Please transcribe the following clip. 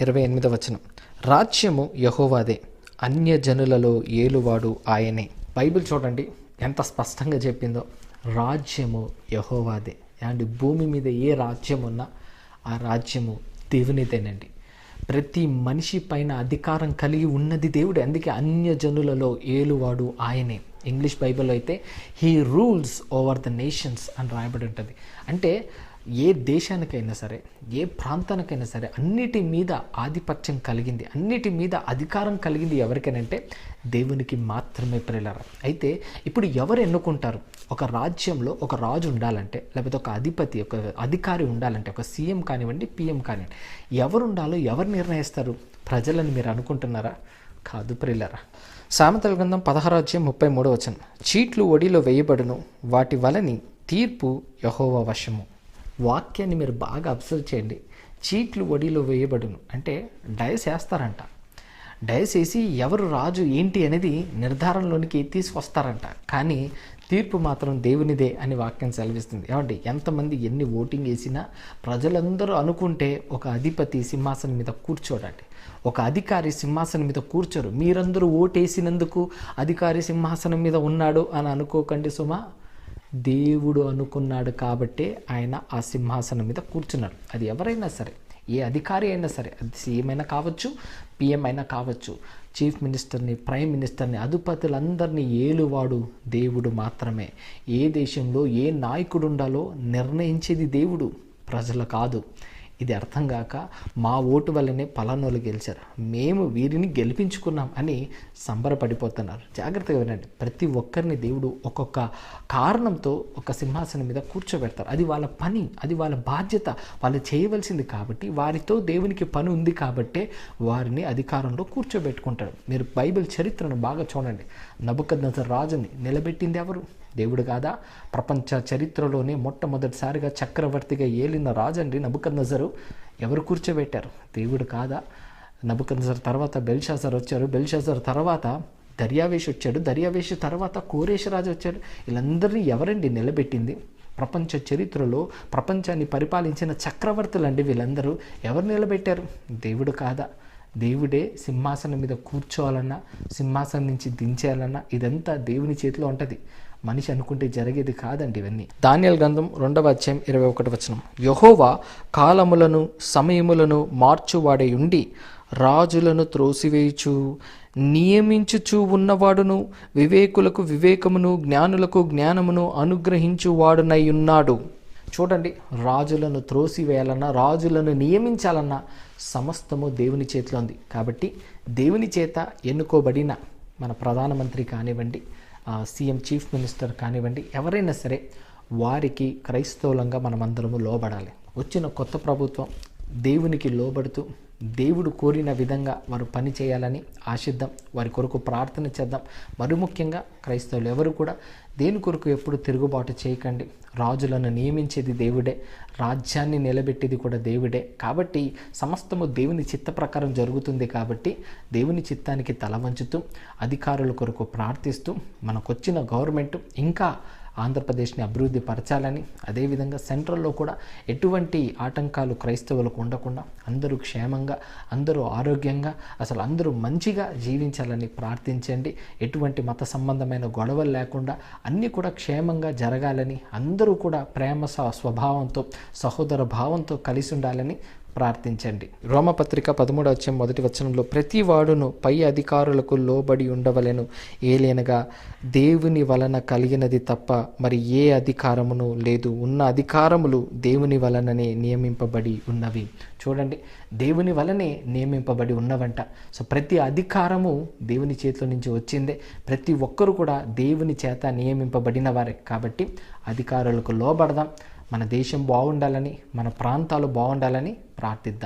ఇరవై ఎనిమిది వచనం. రాజ్యము యహోవాదే అన్యజనులలో ఏలువాడు ఆయనే. బైబిల్ చూడండి ఎంత స్పష్టంగా చెప్పిందో. రాజ్యము యహోవాదే. అండ్ భూమి మీద ఏ రాజ్యం ఉన్నా ఆ రాజ్యము దేవునిదేనండి. ప్రతి మనిషి పైన అధికారం కలిగి ఉన్నది దేవుడు. అందుకే అన్యజనులలో ఏలువాడు ఆయనే. ఇంగ్లీష్ బైబిల్లో అయితే he rules over the nations అని రాయబడి ఉంటుంది. అంటే ఏ దేశానికైనా సరే ఏ ప్రాంతానికైనా సరే అన్నిటి మీద ఆధిపత్యం కలిగింది అన్నిటి మీద అధికారం కలిగింది ఎవరికైనంటే దేవునికి మాత్రమే ప్రియులరా. అయితే ఇప్పుడు ఎవరు ఎన్నుకుంటారు? ఒక రాజ్యంలో ఒక రాజు ఉండాలంటే లేకపోతే ఒక అధిపతి ఒక అధికారి ఉండాలంటే ఒక సీఎం కానివ్వండి పిఎం కానివ్వండి ఎవరు ఉండాలో ఎవరు నిర్ణయిస్తారు? ప్రజలని మీరు అనుకుంటున్నారా? కాదు ప్రిల్లరా. సామెతల గ్రంథం పదహారాజ్యం ముప్పై మూడో వచనం. చీట్లు ఒడిలో వేయబడును వాటి వలని తీర్పు యహోవ వశము. వాక్యాన్ని మీరు బాగా అబ్జర్వ్ చేయండి. చీట్లు ఒడిలో వేయబడును అంటే డయస్ వేస్తారంట. డయస్ వేసి ఎవరు రాజు ఏంటి అనేది నిర్ధారణలోనికి తీసుకొస్తారంట. కానీ తీర్పు మాత్రం దేవునిదే అని వాక్యం సెలవిస్తుంది. ఏమంటే ఎంతమంది ఎన్ని ఓటింగ్ వేసినా ప్రజలందరూ అనుకుంటే ఒక అధిపతి సింహాసనం మీద కూర్చోడండి. ఒక అధికారి సింహాసనం మీద కూర్చోరు. మీరందరూ ఓటేసినందుకు అధికారి సింహాసనం మీద ఉన్నాడు అని అనుకోకండి సుమా. దేవుడు అనుకున్నాడు కాబట్టే ఆయన ఆ సింహాసనం మీద కూర్చున్నాడు. అది ఎవరైనా సరే ఏ అధికారి అయినా సరే అది సీఎం అయినా కావచ్చు పిఎం అయినా కావచ్చు చీఫ్ మినిస్టర్ని ప్రైమ్ మినిస్టర్ని అధిపతులందరినీ ఏలువాడు దేవుడు మాత్రమే. ఏ దేశంలో ఏ నాయకుడు ఉండాలో నిర్ణయించేది దేవుడు ప్రజలు కాదు. ఇది అర్థం కాక మా ఓటు వల్లనే పలానోళ్ళు గెలిచారు. మేము వీరిని గెలిపించుకున్నాం అని సంబరపడిపోతున్నారు. జాగ్రత్తగా వినండి. ప్రతి ఒక్కరిని దేవుడు ఒక్కొక్క కారణంతో ఒక సింహాసనం మీద కూర్చోబెడతారు. అది వాళ్ళ పని అది వాళ్ళ బాధ్యత. వాళ్ళు చేయవలసింది కాబట్టి వారితో దేవునికి పని ఉంది కాబట్టే వారిని అధికారంలో కూర్చోబెట్టుకుంటాడు మీరు బైబిల్ చరిత్రను బాగా చూడండి. నబుకద్నజర్ రాజుని నిలబెట్టింది ఎవరు? దేవుడు కాదా? ప్రపంచ చరిత్రలోనే మొట్టమొదటిసారిగా చక్రవర్తిగా ఏలిన రాజండి నబుకద్నజరు ఎవరు కూర్చోబెట్టారు? దేవుడు కాదా? నబుకద్నజర్ తర్వాత బెల్షాజర్ వచ్చారు. బెల్షాజర్ తర్వాత దర్యావేష్ వచ్చాడు. దర్యావేష్ తర్వాత కోరేశరాజు వచ్చాడు. వీళ్ళందరినీ ఎవరండి నిలబెట్టింది? ప్రపంచ చరిత్రలో ప్రపంచాన్ని పరిపాలించిన చక్రవర్తులండి వీళ్ళందరూ. ఎవరు నిలబెట్టారు? దేవుడు కాదా? దేవుడే సింహాసనం మీద కూర్చోవాలన్నా సింహాసనం నుంచి దించేయాలన్నా ఇదంతా దేవుని చేతిలో ఉంటుంది. మనిషి అనుకుంటే జరిగేది కాదండి ఇవన్నీ. ధాన్యాల గ్రంథం రెండవ అధ్యాయం ఇరవై ఒకటి వచనం. యహోవా కాలములను సమయములను మార్చువాడే ఉండి రాజులను త్రోసివేయుచు నియమించుచు ఉన్నవాడును వివేకులకు వివేకమును జ్ఞానులకు జ్ఞానమును అనుగ్రహించువాడునై ఉన్నాడు. చూడండి రాజులను త్రోసివేయాలన్నా రాజులను నియమించాలన్నా సమస్తము దేవుని చేతిలో ఉంది. కాబట్టి దేవుని చేత ఎన్నుకోబడిన మన ప్రధానమంత్రి కానివ్వండి సీఎం చీఫ్ మినిస్టర్ కానివ్వండి ఎవరైనా సరే వారికి క్రైస్తవులంగా మనమందరము లోబడాలి. వచ్చిన కొత్త ప్రభుత్వం దేవునికి లోబడుతూ దేవుడు కోరిన విధంగా వారు పని చేయాలని ఆశిద్దాం. వారి కొరకు ప్రార్థన చేద్దాం. మరి ముఖ్యంగా క్రైస్తవులు ఎవరు కూడా దేని కొరకు ఎప్పుడు తిరుగుబాటు చేయకండి. రాజులను నియమించేది దేవుడే. రాజ్యాన్ని నిలబెట్టేది కూడా దేవుడే. కాబట్టి సమస్తము దేవుని చిత్త ప్రకారం జరుగుతుంది కాబట్టి దేవుని చిత్తానికి తల వంచుతూ అధికారుల కొరకు ప్రార్థిస్తూ మనకొచ్చిన గవర్నమెంట్ ఇంకా ఆంధ్రప్రదేశ్ని అభివృద్ధి పరచాలని అదేవిధంగా సెంట్రల్లో కూడా ఎటువంటి ఆటంకాలు క్రైస్తవులకు ఉండకుండా అందరూ క్షేమంగా అందరూ ఆరోగ్యంగా అసలు అందరూ మంచిగా జీవించాలని ప్రార్థించండి. ఎటువంటి మత సంబంధమైన గొడవలు లేకుండా అన్నీ కూడా క్షేమంగా జరగాలని అందరూ కూడా ప్రేమ స- స్వభావంతో సహోదర భావంతో కలిసి ఉండాలని ప్రార్థించండి. రోమపత్రిక పదమూడు వచ్చే మొదటి వచనంలో ప్రతి వాడును పై అధికారులకు లోబడి ఉండవలెను. ఏలేనగా దేవుని వలన కలిగినది తప్ప మరి ఏ అధికారమును లేదు. ఉన్న అధికారములు దేవుని వలననే నియమింపబడి ఉన్నవి. చూడండి దేవుని వలనే నియమింపబడి ఉన్నవంట. సో ప్రతి అధికారము దేవుని చేతిలో నుంచి వచ్చిందే. ప్రతి ఒక్కరు కూడా దేవుని చేత నియమింపబడిన వారే. కాబట్టి అధికారులకు లోబడదాం. మన దేశం బాగుండాలని మన ప్రాంతాలు బాగుండాలని ಪ್ರಾರ್ಥಿದ್ದ